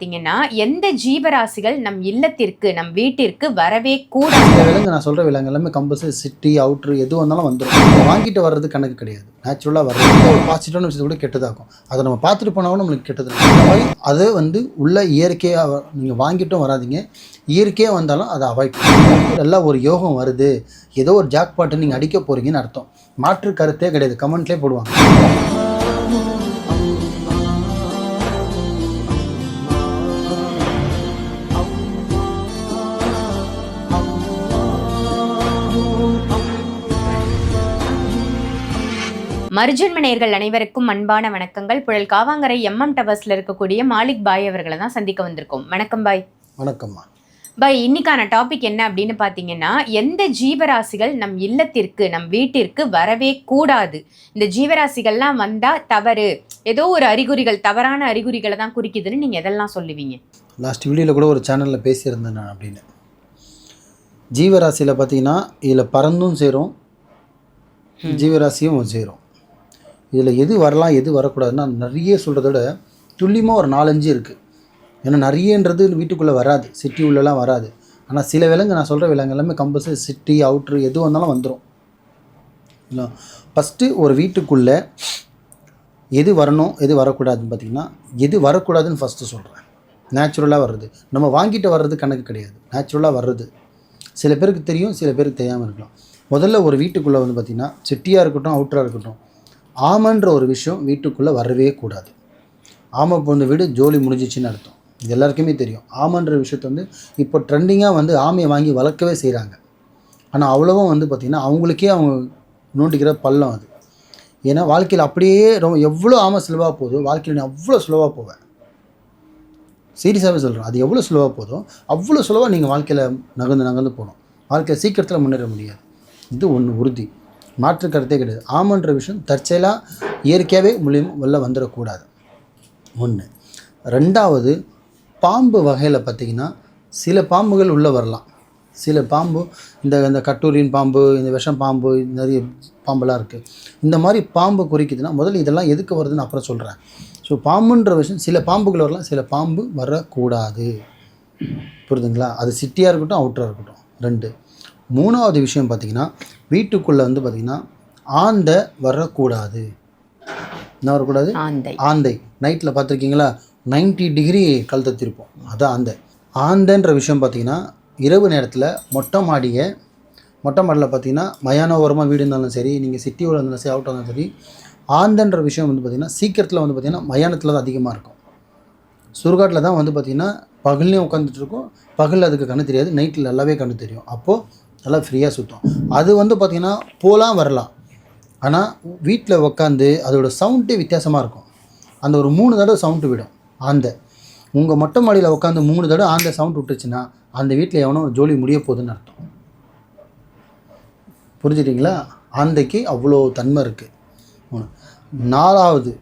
பார்த்தீங்கன்னா எந்த ஜீவராசிகள் நம் இல்லத்திற்கு நம் வீட்டிற்கு வரவே கூடாது? இந்த விலங்கு நான் சொல்கிற விலங்கு எல்லாமே கம்பல்சரி சிட்டி அவுட்ரு எது வந்தாலும் வந்துடும் வாங்கிட்டு வர்றது கணக்கு கிடையாது. நேச்சுரலாக வர்றது. ஒரு பாசிட்டிவான விஷயத்தை கூட கெட்டதாகும் அதை நம்ம பார்த்துட்டு போனாலும் நம்மளுக்கு கெட்டது இந்த மாதிரி அது வந்து உள்ள இயற்கையாக நீங்கள் வாங்கிட்டும் வராதீங்க. இயற்கையாக வந்தாலும் அதை அவாய்ட் பண்ணுங்க. எல்லாம் ஒரு யோகம் வருது. ஏதோ ஒரு ஜாக் பாட்டு நீங்கள் அடிக்க போகிறீங்கன்னு அர்த்தம். மாற்று கருத்தே கிடையாது. கமெண்ட்லேயே போடுவாங்க. மர்ஜன்ம நேயர்கள் அனைவருக்கும் அன்பான வணக்கங்கள். புழல் காவாங்கரை எம்எம் டவர்ஸ்ல இருக்கக்கூடிய மாலிக் பாய் அவர்களை தான் சந்திக்க வந்திருக்கோம். வணக்கம் பாய். வணக்கம்மா. பாய் இன்னைக்கான டாபிக் என்ன அப்படின்னு பார்த்தீங்கன்னா எந்த ஜீவராசிகள் நம் இல்லத்திற்கு நம் வீட்டிற்கு வரவே கூடாது? இந்த ஜீவராசிகள்லாம் வந்தா தவறு. ஏதோ ஒரு அறிகுறிகள் தவறான அறிகுறிகளை தான் குறிக்குதுன்னு நீங்க எதெல்லாம் சொல்லுவீங்க? லாஸ்ட் வீடியோவில் கூட ஒரு சேனலில் பேசியிருந்தேன் நான் அப்படின்னு. ஜீவராசியில் பார்த்தீங்கன்னா இதில் பறந்தும் சேரும் ஜீவராசியும் சேரும். இதில் எது வரலாம் எது வரக்கூடாதுன்னா நிறைய சொல்கிறத விட துல்லியமாக ஒரு நாலஞ்சு இருக்குது ஏன்னா நிறையன்றது வீட்டுக்குள்ளே வராது. சிட்டி உள்ளலாம் வராது. ஆனால் சில விலங்கு நான் சொல்கிற விலங்கு எல்லாமே கம்பல்சரி சிட்டி அவுட்ரு எது வந்தாலும் வந்துடும் இல்லை ஃபஸ்ட்டு ஒரு வீட்டுக்குள்ளே எது வரணும் எது வரக்கூடாதுன்னு பார்த்தீங்கன்னா எது வரக்கூடாதுன்னு ஃபஸ்ட்டு சொல்கிறேன் நேச்சுரலாக வர்றது. நம்ம வாங்கிட்டு வர்றது கணக்கு கிடையாது. நேச்சுரலாக வர்றது. சில பேருக்கு தெரியும் சில பேருக்கு தெரியாமல் இருக்கலாம். முதல்ல ஒரு வீட்டுக்குள்ளே வந்து பார்த்திங்கன்னா சிட்டியாக இருக்கட்டும் அவுட்டராக இருக்கட்டும் ஆமன்ற ஒரு விஷயம் வீட்டுக்குள்ளே வரவே கூடாது. ஆமை பொண்ணு வீடு ஜோலி முடிஞ்சிச்சின்னு அர்த்தம். இது எல்லாருக்குமே தெரியும். ஆமன்ற விஷயத்த வந்து இப்போ ட்ரெண்டிங்காக வந்து ஆமையை வாங்கி வளர்க்கவே செய்கிறாங்க ஆனால் அவ்வளவும் வந்து பார்த்திங்கன்னா அவங்களுக்கே அவங்க நோண்டிக்கிற பள்ளம் அது. ஏன்னா வாழ்க்கையில் அப்படியே ரொம்ப எவ்வளோ ஆமை சுலவாக போதும் வாழ்க்கையில் நீ அவ்வளோ சுலவாக போவேன். சீரியஸாகவே சொல்கிறேன் அது எவ்வளோ ஸ்லோவாக போதும் அவ்வளோ சுலவாக நீங்கள் வாழ்க்கையில் நகர்ந்து நகர்ந்து போகணும். வாழ்க்கையில் சீக்கிரத்தில் முன்னேற முடியாது. இது ஒன்று உறுதி. மாற்று கருத்தே கிடையாது. ஆமன்ற விஷயம் தற்செயலாக இயற்கையாகவே மூலியம் வெளில வந்துடக்கூடாது ஒன்று ரெண்டாவது பாம்பு வகையில் பார்த்திங்கன்னா சில பாம்புகள் உள்ளே வரலாம். சில பாம்பு இந்த இந்த கட்டூரியின் பாம்பு இந்த விஷம் பாம்பு நிறைய பாம்பெல்லாம் இருக்குது இந்த மாதிரி பாம்பு குறிக்குதுன்னா முதல்ல இதெல்லாம் எதுக்கு வருதுன்னு அப்புறம் சொல்கிறேன் ஸோ பாம்புன்ற விஷயம் சில பாம்புகள் வரலாம் சில பாம்பு வரக்கூடாது. புரியுதுங்களா? அது சிட்டியாக இருக்கட்டும் அவுட்டராக இருக்கட்டும். ரெண்டு மூணாவது விஷயம் பார்த்திங்கன்னா வீட்டுக்குள்ளே வந்து பார்த்திங்கன்னா ஆந்தை வரக்கூடாது. என்ன வரக்கூடாது? ஆந்தை. ஆந்தை. நைட்டில் பார்த்துருக்கீங்களா? 90 டிகிரி கழுத்தை திருப்போம் அதான் ஆந்தை. ஆந்தைன்ற விஷயம் பார்த்தீங்கன்னா இரவு நேரத்தில் மொட்டை மாடியை மொட்டை மாடியில் பார்த்தீங்கன்னா மயான ஓரமாக வீடு இருந்தாலும் சரி நீங்கள் சிட்டியோட இருந்தாலும் சரி அவுட்டாக இருந்தாலும் சரி ஆந்தைன்ற விஷயம் வந்து பார்த்திங்கன்னா சீக்கிரத்தில் வந்து பார்த்திங்கன்னா மயானத்தில் தான் அதிகமாக இருக்கும். சுடுகாட்டில் தான் வந்து பார்த்திங்கன்னா பகல்லையும் உட்காந்துட்டு இருக்கும். பகலில் அதுக்கு கண்ணு தெரியாது. நைட்டில் நல்லாவே கண்ணு தெரியும். அப்போது நல்லா ஃப்ரீயாக சுற்றும் அது வந்து பார்த்திங்கன்னா போகலாம் வரலாம். ஆனால் வீட்டில் உக்காந்து அதோட சவுண்டே வித்தியாசமாக இருக்கும். அந்த ஒரு மூணு தடவை சவுண்டு விடும். ஆந்தை உங்கள் மொட்டை மாடியில் உட்காந்து மூணு தடவை அந்த சவுண்ட் விட்டுச்சுன்னா அந்த வீட்டில் எவனோ ஜோலி முடிய போகுதுன்னு அர்த்தம். புரிஞ்சுட்டிங்களா? ஆந்தைக்கு அவ்வளோ தன்மை இருக்குது ஒன்று நாலாவது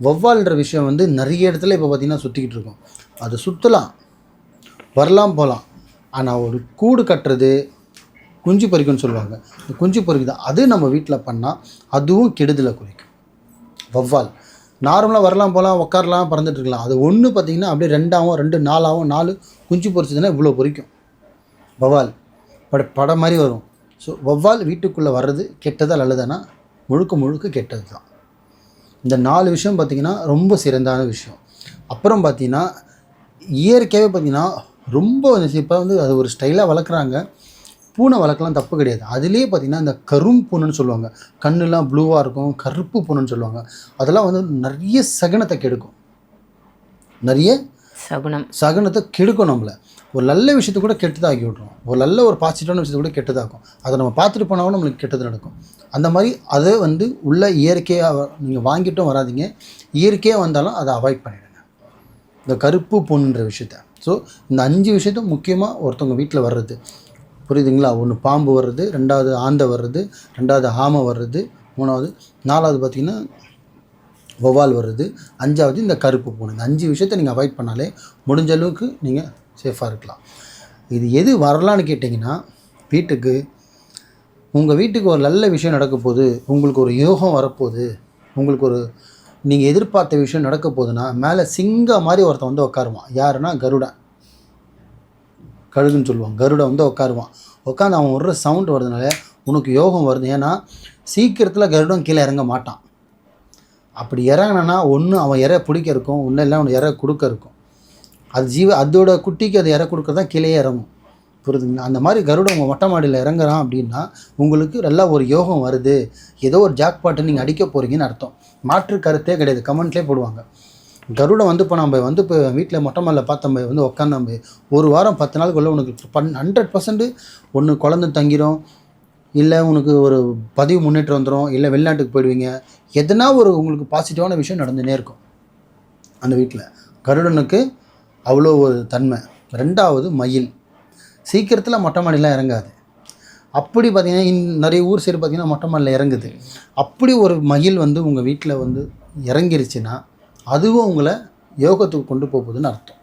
வௌவால்ன்ற விஷயம் வந்து நிறைய இடத்துல இப்போ பார்த்திங்கன்னா சுற்றிக்கிட்டு இருக்கோம். அது சுற்றலாம் வரலாம் போகலாம் ஆனால் ஒரு கூடு கட்டுறது குஞ்சு பறிக்கும்னு சொல்லுவாங்க. இந்த குஞ்சு பறிக்குது அது நம்ம வீட்டில் பண்ணால் அதுவும் கெடுதலை குறிக்கும். வௌவால் நார்மலாக வரலாம் போகலாம் உட்காரலாம் பறந்துட்டு இருக்கலாம். அது ஒன்று பார்த்திங்கன்னா அப்படியே ரெண்டாகவும் ரெண்டு நாலாகவும் நாலு குஞ்சு பொறிச்சதுன்னா இவ்வளோ பொறிக்கும். வௌவால் பட படம் மாதிரி வரும். ஸோ வௌவால் வீட்டுக்குள்ளே வர்றது கெட்டதா நல்லதுன்னா முழுக்க முழுக்க கெட்டது தான் இந்த நாலு விஷயம் பார்த்திங்கன்னா ரொம்ப சிறந்தான விஷயம். அப்புறம் பார்த்தீங்கன்னா இயற்கையாகவே பார்த்தீங்கன்னா ரொம்ப இப்போ வந்து அது ஒரு ஸ்டைலாக வளர்க்குறாங்க. பூனை வளர்க்கலாம் தப்பு கிடையாது. அதுலேயே பார்த்தீங்கன்னா இந்த கரும் பூனைன்னு சொல்லுவாங்க. கண்ணுலாம் ப்ளூவாக இருக்கும் கருப்பு பூனைன்னு சொல்லுவாங்க. அதெல்லாம் வந்து நிறைய சகனத்தை கெடுக்கும். நிறைய சகுனம். சகனத்தை கெடுக்கும் நம்மளை. ஒரு நல்ல விஷயத்தை கூட கெட்டதாக்கி விட்ரும் ஒரு நல்ல ஒரு பாசிட்டிவான விஷயத்தை கூட கெட்டதாக்கும். அதை நம்ம பார்த்துட்டு போனாலும் நம்மளுக்கு கெட்டது நடக்கும். அந்த மாதிரி அதை வந்து உள்ள இயற்கையாக நீங்கள் வாங்கிட்டும் வராதீங்க. இயற்கையாக வந்தாலும் அதை அவாய்ட் பண்ணிடுங்க. இந்த கருப்பு பொண்ணுன்ற விஷயத்த. ஸோ இந்த அஞ்சு விஷயத்த முக்கியமாக ஒருத்தவங்க வீட்டில் வர்றது. புரியுதுங்களா? ஒன்று பாம்பு வர்றது ரெண்டாவது ஆந்தை வர்றது ரெண்டாவது ஆமை வர்றது மூணாவது நாலாவது பார்த்திங்கன்னா வௌவால் வருது அஞ்சாவது இந்த கருப்பு பூனை இந்த அஞ்சு விஷயத்தை நீங்கள் அவாய்ட் பண்ணாலே முடிஞ்ச அளவுக்கு நீங்கள் சேஃபாக இருக்கலாம். இது எது வரலான்னு கேட்டிங்கன்னா வீட்டுக்கு உங்கள் வீட்டுக்கு ஒரு நல்ல விஷயம் நடக்க போகுது உங்களுக்கு ஒரு யோகம் வரப்போகுது உங்களுக்கு ஒரு நீங்கள் எதிர்பார்த்த விஷயம் நடக்க போகுதுன்னா மேலே சிங்க மாதிரி ஒருத்தன் வந்து உட்காருவான் யாருன்னா கருடன். கழுகுன்னு சொல்லுவான் கருடை வந்து உட்காருவான். உட்காந்து அவன் விடுற சவுண்ட் வர்றதுனால உனக்கு யோகம் வருது. ஏன்னா சீக்கிரத்தில் கருடன் கீழே இறங்க மாட்டான். அப்படி இறங்கினா ஒன்று அவன் இற பிடிக்க இருக்கும். ஒன்றும் இல்லை அவனுக்கு இற கொடுக்க இருக்கும். அது ஜீவ அதோட குட்டிக்கு அது இற கொடுக்குறது தான் கீழே இறங்கும். புரியுதுங்களா அந்த மாதிரி கருடன் உங்கள் மொட்டை மாடியில் இறங்குறான் அப்படின்னா உங்களுக்கு நல்லா ஒரு யோகம் வருது. ஏதோ ஒரு ஜாக் பாட்டை நீங்கள் அடிக்க போகிறீங்கன்னு அர்த்தம். மாற்று கருத்தே கிடையாது. கமெண்ட்லேயே போடுவாங்க. கருடன் வந்து இப்போ நம்ம வந்து இப்போ வீட்டில் மொட்டை மாடியில் பார்த்து நம்ம வந்து உட்காந்து நம்ம ஒரு வாரம் பத்து நாளுக்குள்ளே உனக்கு பன் ஹண்ட்ரட் பர்சன்ட் ஒன்று குழந்தை தங்கிடும் இல்லை உனக்கு ஒரு பதிவு முன்னேற்றம் வந்துடும் இல்லை வெளிநாட்டுக்கு போயிடுவீங்க. எதனா ஒரு உங்களுக்கு பாசிட்டிவான விஷயம் நடந்துனே இருக்கும். அந்த வீட்டில் கருடனுக்கு அவ்வளோ ஒரு தன்மை. ரெண்டாவது மயில். சீக்கிரத்தில் மொட்டை மாடிலாம் இறங்காது. அப்படி பார்த்தீங்கன்னா இன் நிறைய ஊர் சைடு பார்த்தீங்கன்னா மொட்டை மாடியில் இறங்குது. அப்படி ஒரு மயில் வந்து உங்கள் வீட்டில் வந்து இறங்கிருச்சுன்னா அதுவும் உங்களை யோகத்துக்கு கொண்டு போகுதுன்னு அர்த்தம்.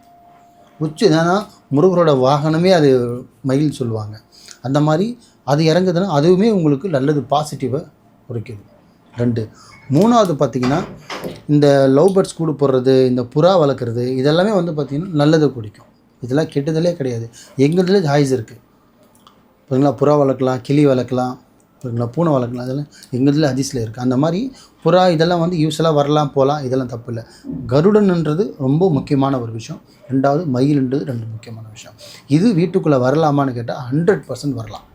உச்சி ஏன்னா முருகரோட வாகனமே அது மயில் சொல்லுவாங்க. அந்த மாதிரி அது இறங்குதுன்னா அதுவுமே உங்களுக்கு நல்லது பாசிட்டிவாக குறைக்குது. ரெண்டு. மூணாவது பார்த்திங்கன்னா இந்த லவ் பேர்ட்ஸ் கூடு போடுறது இந்த புறா வளர்க்குறது இதெல்லாமே வந்து பார்த்திங்கன்னா நல்லது குடிக்கும் இதெல்லாம் கெட்டதிலே கிடையாது. எங்களுதுல ஹாய்ஸ் இருக்குது புரியுங்களா புறா வளர்க்கலாம் கிளி வளர்க்கலாம். புரியுங்களா பூனை வளர்க்கலாம் அதெல்லாம் எங்கள் இதில் அதிசயில் இருக்குது அந்த மாதிரி புறா இதெல்லாம் வந்து யூஸ்வலாக வரலாம் போகலாம் இதெல்லாம் தப்பு இல்லை. கருடன்ன்றது ரொம்ப முக்கியமான ஒரு விஷயம். ரெண்டாவது மயில்ன்றது ரெண்டு முக்கியமான விஷயம். இது வீட்டுக்குள்ளே வரலாமான்னு கேட்டால் ஹண்ட்ரட் பர்சன்ட் வரலாம்.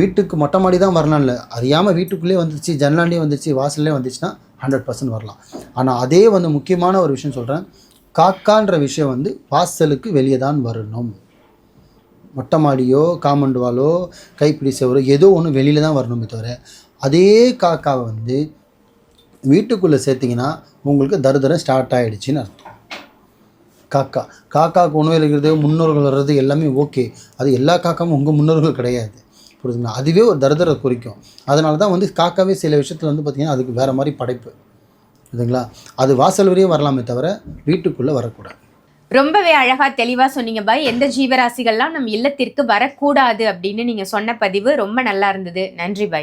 வீட்டுக்கு மொட்டை மாடி தான் வரலாம் இல்லை. அறியாமல் வீட்டுக்குள்ளே வந்துச்சு ஜன்னலாண்டே வந்துச்சு வாசல்லே வந்துச்சுன்னா ஹண்ட்ரட் பர்சன்ட் வரலாம். ஆனால் அதே வந்து முக்கியமான ஒரு விஷயம் சொல்கிறேன் காக்கான்ற விஷயம் வந்து வாசலுக்கு வெளியே தான் வரணும். மொட்டை மாடியோ காமண்ட் வாலோ கைப்பிடி செவரோ ஏதோ ஒன்று வெளியில் தான் வரணுமே தவிர அதே காக்காவை வந்து வீட்டுக்குள்ளே சேர்த்திங்கன்னா உங்களுக்கு தருதரம் ஸ்டார்ட் ஆகிடுச்சின்னு அர்த்தம். காக்கா காக்காவுக்கு உணவு இருக்கிறது முன்னோர்கள் வர்றது எல்லாமே ஓகே அது எல்லா காக்காவும் உங்கள் முன்னோர்கள் கிடையாது. புரியுதுங்களா அதுவே ஒரு தரிதரை குறிக்கும். அதனால தான் வந்து காக்காவே சில விஷயத்தில் வந்து பார்த்திங்கன்னா அதுக்கு வேறு மாதிரி படைப்பு. இதுங்களா அது வாசல் வரையும் வரலாமே தவிர வீட்டுக்குள்ளே வரக்கூடாது. ரொம்பவே அழகா தெளிவா சொன்னீங்க. பாய் எந்த ஜீவராசிகள்லாம் நம் இல்லத்திற்கு வரக்கூடாது அப்படின்னு நீங்க சொன்ன பதிவு ரொம்ப நல்லா இருந்தது. நன்றி பாய்